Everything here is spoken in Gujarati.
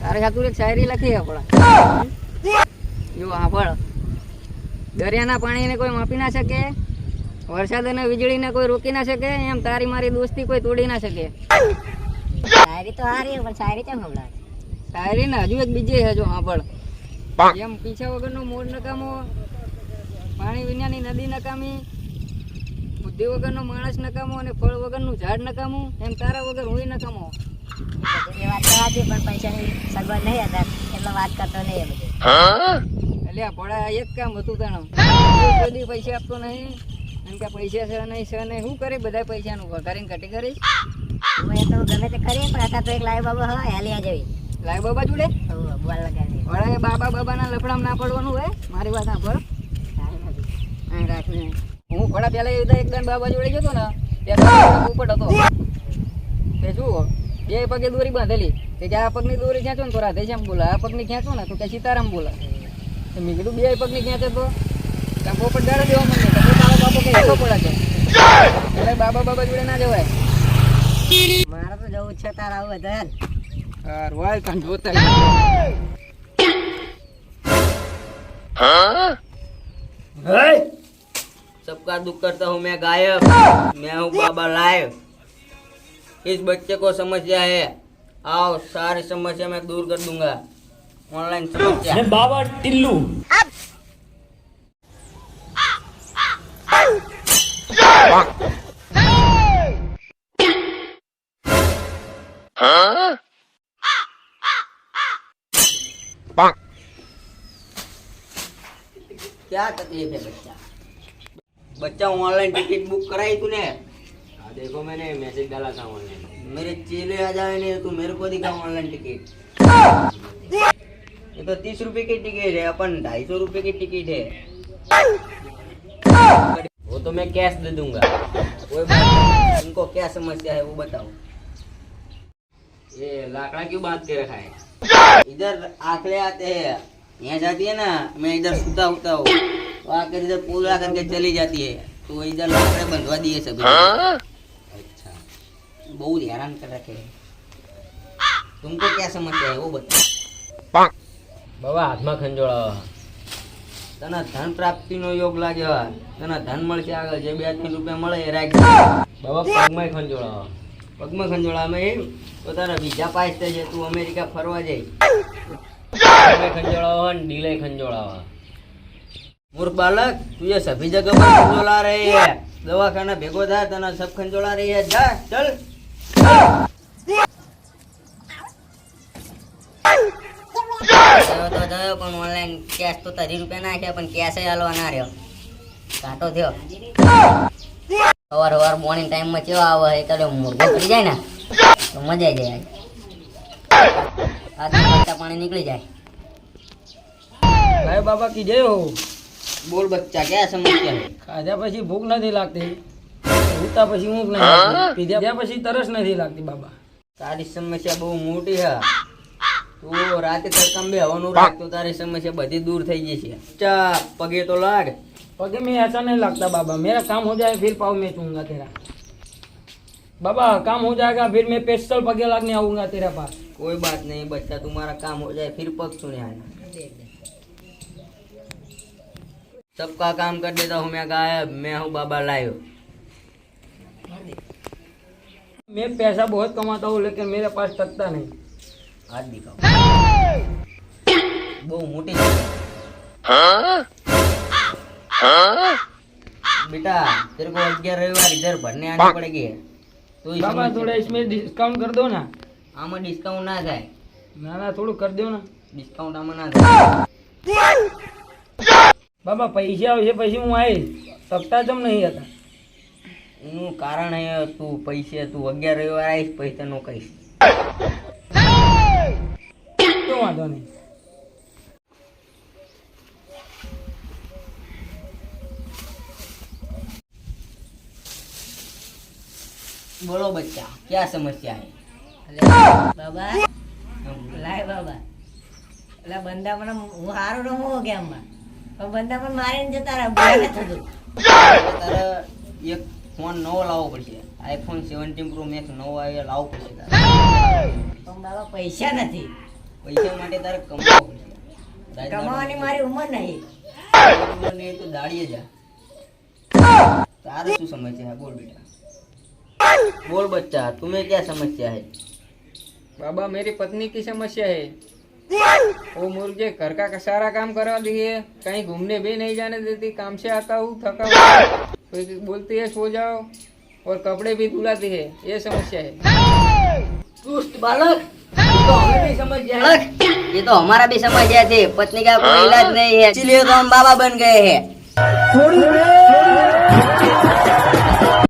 તારે ખાતું એક શાયરી લખી આપણા જો સાંભળ દરિયાના પાણીને કોઈ માપી ના શકે વરસાદ અને વીજળીને કોઈ રોકી ના શકે એમ તારી મારી દોસ્તી કોઈ તોડી ના શકે. શાયરી તો હારી પણ શાયરી કેમ સંભળાવે શાયરી ને હજુ એક બીજી હજુ જો સાંભળ એમ પીછા વગરનો મોર નકામો પાણી વિનાની નદી નકામી બુદ્ધિ વગરનો માણસ નકામો અને ફળ વગરનું ઝાડ નકામું એમ તારા વગર હું નકામો. બધી નહીં હતા એટલે વાત કરતો નહીં એ બધી એક કામ હતું કોઈ પૈસા આપતો નહીં. એમ કે પૈસા છે નહીં છે નહીં. શું કરે બધા પૈસાનું? વઘારીને કટી કરીએ પણ અત્યારે તો એક લાઈવ બાબા હા હેલિયા જેવી લાઈવ બાબા જોડે? બોલ લગાવી બાબા બાબાના લફડામાં ના પડવાનું હોય મારી વાત સાંભળ. રાખને હું ઘોડા પહેલા એકદમ બાબા જોડે જતો ને, ત્યાં ઉપર હતો. જુઓ. બે પગે દોરી બાંધેલી તે કે આ પગની દોરી ખેંચો ને તો રાધેશ્યામ બોલે આ પગની ખેંચો ને તો કે સીતારામ બોલે તો મેં કીધું બે પગની ખેંચે તો ત્યાં પોપટ ગાળો દેવા મને તો તારો બાપો કઈ હેઠો પડે છે એટલે બાબા બાબા જોડે ના જવાય મારે તો જવું જ છે તારા આવું બધા યાર વાય કાન જોતા सबका दुख करता हूँ मैं गायब मैं हूँ बाबा लाइव इस बच्चे को समस्या है आओ सारी समस्या मैं दूर कर दूंगा ऑनलाइन समस्या बाबा टिल्लू क्या तकलीफ है बच्चा बच्चा ऑनलाइन टिकट बुक कराई तूने देखो मैंने मैसेज डाला था ऑनलाइन मेरे चेले आ जाए नहीं तू मेरे को दिखा ऑनलाइन टिकट ये तो तीस रुपए की टिकट है अपन ढाई सौ रुपए की टिकट है। वो तो मैं कैश दे दूँगा। कोई बात नहीं इनको क्या समस्या है वो बताओ। ये लाकड़ा क्यों बाँध के रखा है? इधर आखले आते हैं। यहाँ जाती है ना मैं इधर सुता होता हूँ। तो आकर इधर पूरा करके चली जाती है। तो इधर लाकड़े बंधवा दिए सभी। अच्छा बहुत हैरान कर रखे हैं तुमको क्या समस्या है वो बताओ બાબા હાથમાં ખંજોળાવા તને ધન પ્રાપ્તિનો યોગ લાગ્યો તને ધન મળશે આગળ જે બે ત્રણ રૂપિયા મળે એ રાખજે બાબા પગમાં ખંજોળાવા પગમાં ખંજોળામાં એમ તો તારા બીજા પાસ છે તું અમેરિકા ફરવા જઈ પગમાં ખંજોળાવા ને ડીલે ખંજોળાવા मूर्ख बालक तू ये सभी जगह पर खंजोला रही है दवाखाना भेगो था तना सब खंजोला रही है जा चल તો થયો પણ ઓનલાઈન કેશ તો ત્રીસ રૂપિયા નાખ્યા પણ કેશ હાલવા ના રહ્યો. કાંટો થયો. સવાર સવાર મોર્નિંગ ટાઈમમાં કેવો આવે એ તો મુર્ગો પડી જાય ને તો મજા આવી જાય. આજના પાણી નીકળી જાય. ભાઈ બાબા કી જય બોલ બચ્ચા ક્યાં સમસ્યા? છે ખાધા પછી ભૂખ નથી લાગતી. ઉતા પછી ઊંઘ નથી લાગતી પીધા પછી તરસ નથી લાગતી બાબા તારી સમસ્યા બહુ મોટી છે તું રાતે તડકામ બે હવાનું રાખ તો તારી સમસ્યા બધી દૂર થઈ જશે ચા પગે તો લાગ पगे में ऐसा नहीं लगता बाबा मेरा काम हो जाए फिर पाँव में चूंगा तेरा बाबा काम हो जाएगा फिर मैं पेस्टल पगे लगने आऊंगा तेरा पास कोई बात नहीं बच्चा तुम्हारा काम हो जाए फिर पग सुने आना सबका काम कर देता हूँ मैं गायब मैं हूँ बाबा लाइव मैं पैसा बहुत कमाता हूँ लेकिन मेरे पास टकता नहीं हाथ दिखाओ બહુ મોટી છે बेटा तेरे को अग्यारह रविवार इधर भरने आनी पड़ेगी तो इस बाबा समस्या- थोड़ा इसमें डिस्काउंट कर दो ना આમાં ડિસ્કાઉન્ટ ના થાય ना ना थोड़ा कर दो ना ડિસ્કાઉન્ટ આમાં ના થાય બાબા પૈસા આવશે પછી હું આવીશ ટકતા જમ નહીં હતા એનું કારણ એ તું પૈસે તું અગિયાર રવિવાર આવીશ પછી તને કહીશ. તો વાંધો નહીં. બોલો બચ્ચા ક્યાં સમસ્યા है બાબા લાય બાબા. એટલે બંદા પણ હું સારું રમું ગેમમાં? પણ બંદા પણ મારીને જતા રહ્યા બોલે થતું. તારે એક ફોન નવો લાવવો પડશે આઈફોન સેવન્ટીન પ્રો મેક્સ નવો આવ્યો લાવવો પડશે તારે પણ બાબા પૈસા નથી પૈસા માટે તારે કમાવું પડશે કમાવાની મારી ઉંમર નહીં ઉંમર નહીં તો દાડીએ જા તારે શું સમસ્યા है બોલ बेटा बोल बच्चा तुम्हें क्या समस्या है बाबा मेरी पत्नी की समस्या है वो मुझे घर का सारा काम करा दिए कहीं घूमने भी नहीं जाने देती काम से आता हूँ थका हुआ कोई बोलती है सो जाओ और कपड़े भी धुलाती है ये समस्या है चुस्त बालक ये तो हमें भी समझ गया बालक ये तो हमारा भी समझ गया थे पत्नी का कोई इलाज नहीं है इसीलिए तो हम बाबा बन गए हैं